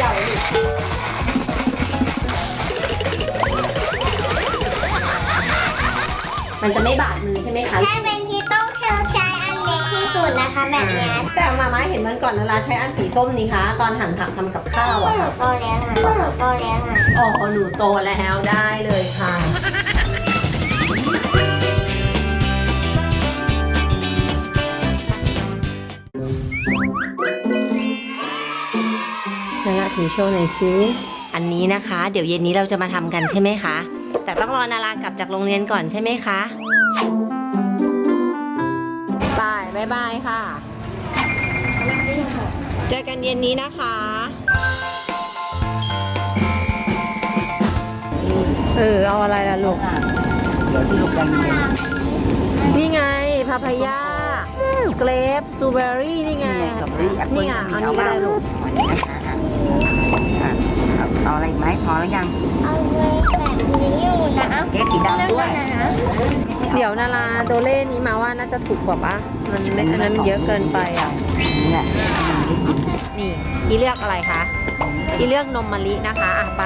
ย่าไว้ดิมันจะไม่บาดมือใช่ไหมคะถ้าเป็นที่ต้องเชิญใช้อันเล็กที่สุดนะคะแบบเนี้ยแต่มาม่าเห็นมันก่อนนาราใช้อันสีส้มนี่คะ ตอนหั่นผักทำกับข้าวอะค่ะโตแล้วค่ะโตแล้วค่ะอ๋อหนูโตแล้วได้เลยค่ะ นาราถือโชว์หน่อยซิอันนี้นะคะ เดี๋ยวเย็นนี้เราจะมาทำกันใช่ไหมคะ แต่ต้องรอนารากลับจากโรงเรียนก่อนใช่ไหมคะบายบายบายค่ะ เจอกันเย็นนี้นะคะ เออ เอาอะไรล่ะลูกเดี๋ยวที่ลูกกันนี่ไงพาพายาเกรปสตรอเบอรี่นี่ไง นี่สตรอเบอรี่แอปเปิ้ลนี่ไง เอานี่ก็ได้ลูก อันนี้นะคะอะอะเอา อะไรอีกไหมพอแล้วยังเอาไว้แบบนี้อยู่นะเอาเค้กสีดำด้วยนะเดี๋ยวนาราโดเล่นี้มาว่าน่าจะถูกกว่าปะมันไม่อันนั้นมันเยอะเกินไปอะนี่แหละมันได้กินนี่อีเลือกอะไรคะอีเลือกนมมะลินะคะอะไป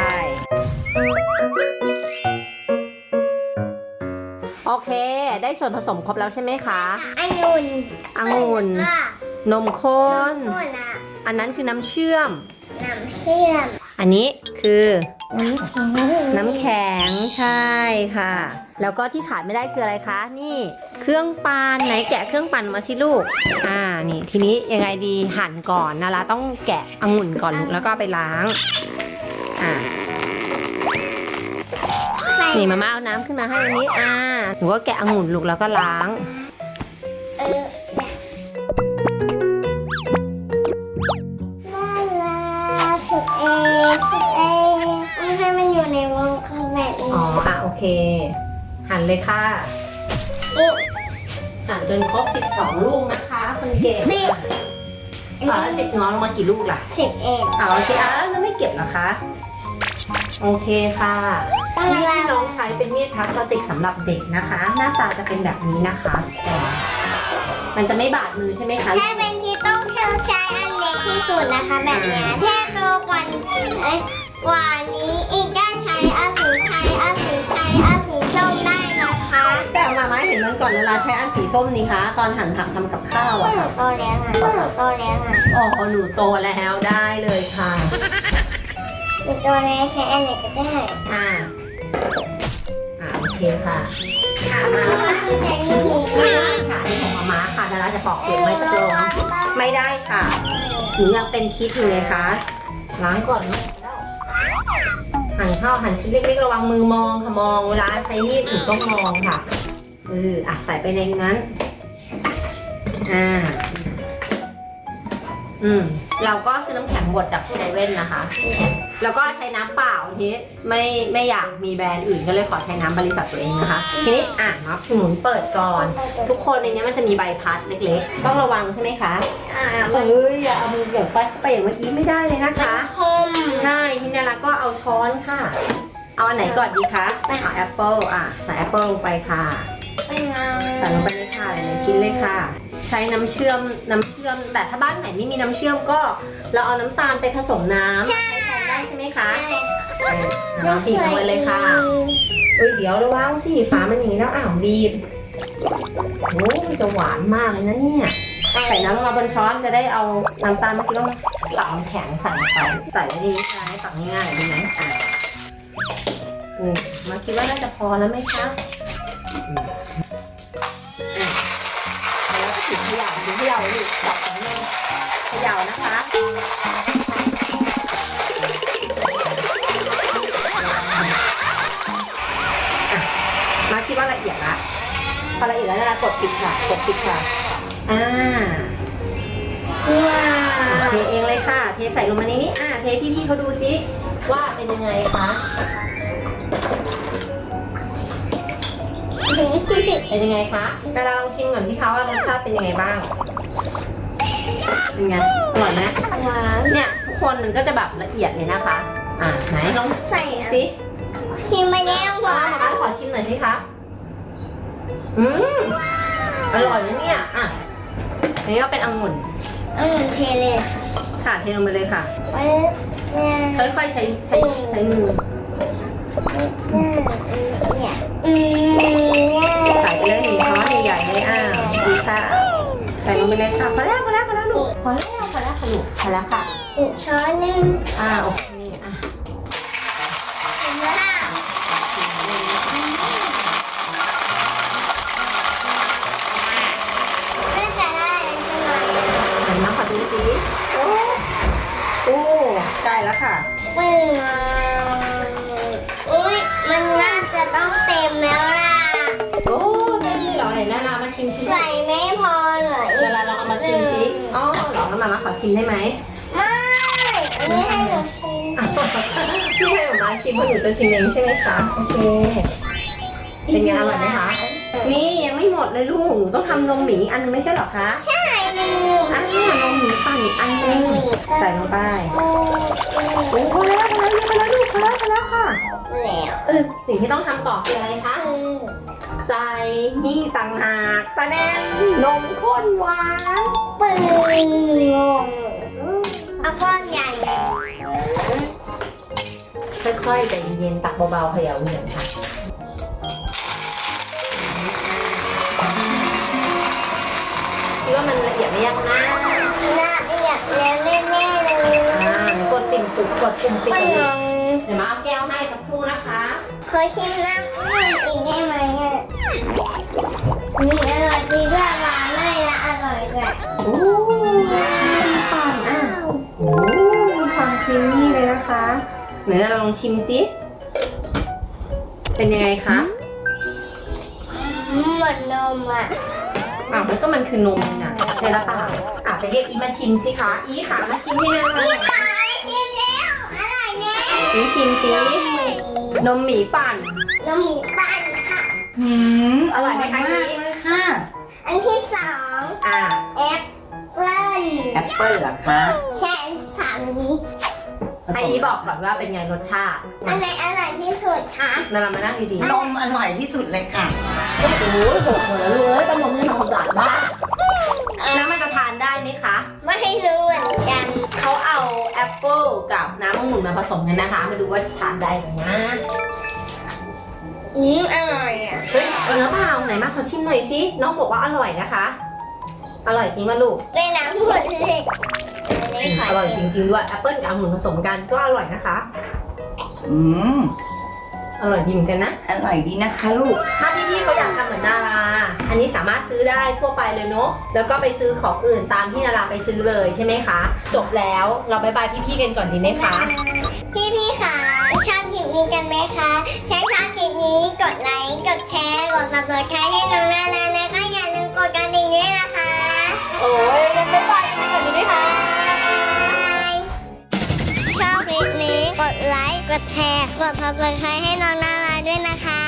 โอเค ได้ส่วนผสมครบแล้วใช่ไหมคะองุ่นองุ่นก็นมข้นข้นอะอันนั้นคือน้ำเชื่อม น้ำเชื่อม อันนี้คือน้ำแข็งน้ำแข็งใช่ค่ะ แล้วก็ที่ขาดไม่ได้คืออะไรคะ นี่เครื่องปั่นไหนแกะเครื่องปั่นมาสิลูก อ่านี่ทีนี้ยังไงดีหั่นก่อนนาราต้องแกะองุ่นก่อนลูกแล้วก็เอาไปล้าง อ่าใส่นี่มาม่าเอาน้ำขึ้นมาให้อันนี้ อ่าหนูก็แกะองุ่นลูกแล้วก็ล้าง มันอยู่ในวงกลมแบบนี้อ๋ออะโอเค หั่นเลยค่ะ อุ๊ยหั่นจนครบ 12 ลูกนะคะคนเก่งสิบอ่าสิบน้องลงมากี่ลูกล่ะสิบเอ็ดอ่าโอเคอะแล้วไม่เก็บเหรอคะ โอเคค่ะมีดที่น้องใช้เป็นมีดพลาสติกสำหรับเด็กนะคะ หน้าตาจะเป็นแบบนี้นะคะมันจะไม่บาดมือใช่ไหมคะถ้าเป็นที่ต้องเชิญใช้อันเล็กที่สุดนะคะ แบบเนี้ยถ้าโตกว่าเอ้ยกว่านี้อีกก็ ใช้อาสีใช้อาสีใช้อาสีส้มได้นะคะแต่มาม่าเห็นมันก่อนเวลาใช้อันสีส้มนี่คะ ตอนหั่นผักทำกับข้าวอะค่ะโตแล้วค่ะโตแล้วค่ะอ๋อหนูโตแล้วได้เลยค่ะเป็นโตแล้วใช้อันไหนก็ได้อ่าอ่าโอเคค่ะอ่ามาเพราะว่าคือใช้นี่นี่ไม่ได้ค่ะนี่ของมาม่าค่ะดาราจะปอกเปลือกไม้ตะลงไม่ได้ค่ะหนูยังเป็นคิดอยู่เลยคะล้างก่อนนะ หั่นข้าวหั่นชิ้นเล็กๆระวังมือมองค่ะมองเวลาใช้มีดหนูต้องมองค่ะเอออะใส่ไปในนั้นอ่าอืมเราก็ซื้อน้ำแข็งบดจากที่ไดเว่นนะคะ แล้วก็ใช้น้ำเปล่าทีนี้ไม่ไม่อยากมีแบรนด์อื่นก็เลยขอใช้น้ำบริษัทตัวเองนะคะ ทีนี้อะมาหมุนเปิดก่อน ทุกคนในนี้มันจะมีใบพัดเล็กๆ ต้องระวังใช่ไหมคะอ่าเฮ้ยอย่าเอามือเหยียบไปไปอย่างเมื่อกี้ไม่ได้เลยนะคะค มใช่ทีนี้เราก็เอาช้อนค่ะ เอาอันไหนก่อนดีคะเอาแอปเปิลอะใส่แอปเปิลลงไปค่ะไม่เอาใส่ลงไปเลยค่ะหลายๆชิ้นเลยค่ะ ใช้น้ำเชื่อมน้ำเชื่อม แต่ถ้าบ้านไหนไม่มีน้ำเชื่อมก็ เราเอาน้ำตาลไปผสมน้ำใช้แทนได้ใช่ไหมคะใช่เออเอาสีลงไปเลยค่ะเอ้ยเดี๋ยวระวังสิฟ้ามันอย่างนี้แล้วอ้าวบีบโอ้มันจะหวานมากเลยนะเนี่ยใส่น้ำลงมาบนช้อนจะได้เอาน้ำตาลเมื่อกี้เรามา ตักแข็งใส่ไปใส่ได้ดีใช่ตักง่ายๆดีไหมอะอืมมาคิดว่าน่าจะพอแล้วไหมคะอืมอะแล้วก็ถึงเขย่าถึงเขย่าลูกจับของเล่นเขย่านะคะมาคิดว่าละเอียดละพอละเอียดแล้วนะกดปิดค่ะ กดปิดค่ะ ใส่ลงมาในนี้อ่าเทพี่ๆเขาดูซิว่าเป็นยังไงคะเป็นยังไงคะแต่เราลองชิมก่อนสิคะว่ารสชาติเป็นยังไงบ้าง เป็นไงอร่อยไหมหวานเนี่ยทุกคนมันก็จะแบบละเอียดเลยนะคะ อ่าไหนลองใส่สิชิมไปแล้วหวานอะขอชิมหน่อยสิคะ อืมอร่อยนะเนี่ย อะอันนี้ก็เป็นองุ่นอืมเทเลย ค่ะเทลงไปเลยค่ะ ไว้เนี่ยค่อยๆใช้ใช้ใช้มือเนี่ยอืมใส่ไปเลยหนึ่งช้อนใหญ่ๆเลยอ่าดีค่ะใส่ลงไปเลยค่ะพอแล้วพอแล้วพอแล้วลูกพอแล้วพอแล้วค่ะลูกพอแล้วค่ะ อีกช้อนหนึ่งอ่าโอเค แล้วค่ะปึ้งอุ้ยมันน่าจะต้องเต็มแล้วล่ะโอ้ได้เลยเหรอไหนนานามาชิมสิใส่ไม่พอเลยนานาลองเอามาชิมสิอ๋อเหรอแล้วมามาขอชิมได้ไหมไม่อันนี้ให้หนูชิมพี่ให้หนูมาชิมเพราะหนูจะชิมเองใช่ไหมคะโอเคเป็นไงอร่อยไหมคะนี่ยังไม่หมดเลยลูกหนูต้องทำนมหมีอีกอันนึงไม่ใช่เหรอคะใช่ลืมอันนี้นมหมีปั่นอีกอันนึงใส่ลงไป แล้วพอแล้วค่ะ แล้วเออสิ่งที่ต้องทำต่อคืออะไรคะ ใส่นี่ต่างหากตะแนนนมข้นหวานปึ้งงงเอาก้อนใหญ่ค่อยๆใจเย็นๆตักเบาๆเขย่าเหนียวค่ะคิดว่ามันละเอียดหรือยังนะละเอียดแล้วแน่ๆเลยอ่ากดปิ่นปุกกดปุ่มปิดปึ้ตรงนี้งเดี๋ยวมาเอาแก้วให้สักครู่นะคะขอชิมน้ำอุ่นอีกได้ไหมอะนี่อร่อยดีด้วยหวานเลยและอร่อยด้วยโอ้ปั่นอะโอ้มีความครีมมี่เลยนะคะเดี๋ยวเราลองชิมซิเป็นยังไงคะหมดนมอะอะมันก็มันคือนมนะใช่แล้วเปล่าอะไปเรียกอีมาชิมสิคะอีค่ะมาชิมให้หนะพี่ตาได้ชิมแล้วอร่อย แน่อีชิมสินมหมีปั่นนมหมีปั้นค่ะหืมอร่อยไหมคะมากอีเลยค่ะ อันที่สองอะแอปเปิ้ลแอปเปิ้ลเหรอคะใช่สามนี้ให้อีบอกก่อนว่าเป็นไงรสชาติอันไหนอร่อยที่สุดคะนารามานั่งดีๆนมอร่อยที่สุดเลยค่ะ โอ้โหโหดหัวแล้วเลยประมงนี่ทำความสะอาดบ้านแล้วมันจะทานได้ไหมคะ ไม่รู้ เหมือนกันเขาเอาแอปเปิลกับน้ำองุ่นมาผสมกันนะคะ มาดูว่าจะทานได้ไหมนะอืมอร่อยอะเฮ้ยเออเปล่าไหนมาขอชิมหน่อยสิน้องบอกว่าอร่อยนะคะ อร่อยจริงป่ะลูกเป็นน้ำหมดเลยอันนี้ขอร่อยจริงๆด้วยแอปเปิลกับองุ่นผสมกันก็อร่อยนะคะ อืม อร่อยดีเหมือนกันนะ อร่อยดีนะคะลูก ถ้าพี่ๆเขาอยากทำเหมือนนารา อันนี้สามารถซื้อได้ทั่วไปเลยเนาะ แล้วก็ไปซื้อของอื่นตามที่นาราไปซื้อเลยใช่ไหมคะ จบแล้วเราบายบายพี่ๆกันก่อนดีไหมคะ พี่พี่ๆค่ะชอบคลิปนี้กันไหมคะถ้าชอบคลิปนี้กดไลค์ กดแชร์ กด subscribe ให้ ดไลค์กดแชร์ กด subscribe ให้น้องนาราด้วยนะคะ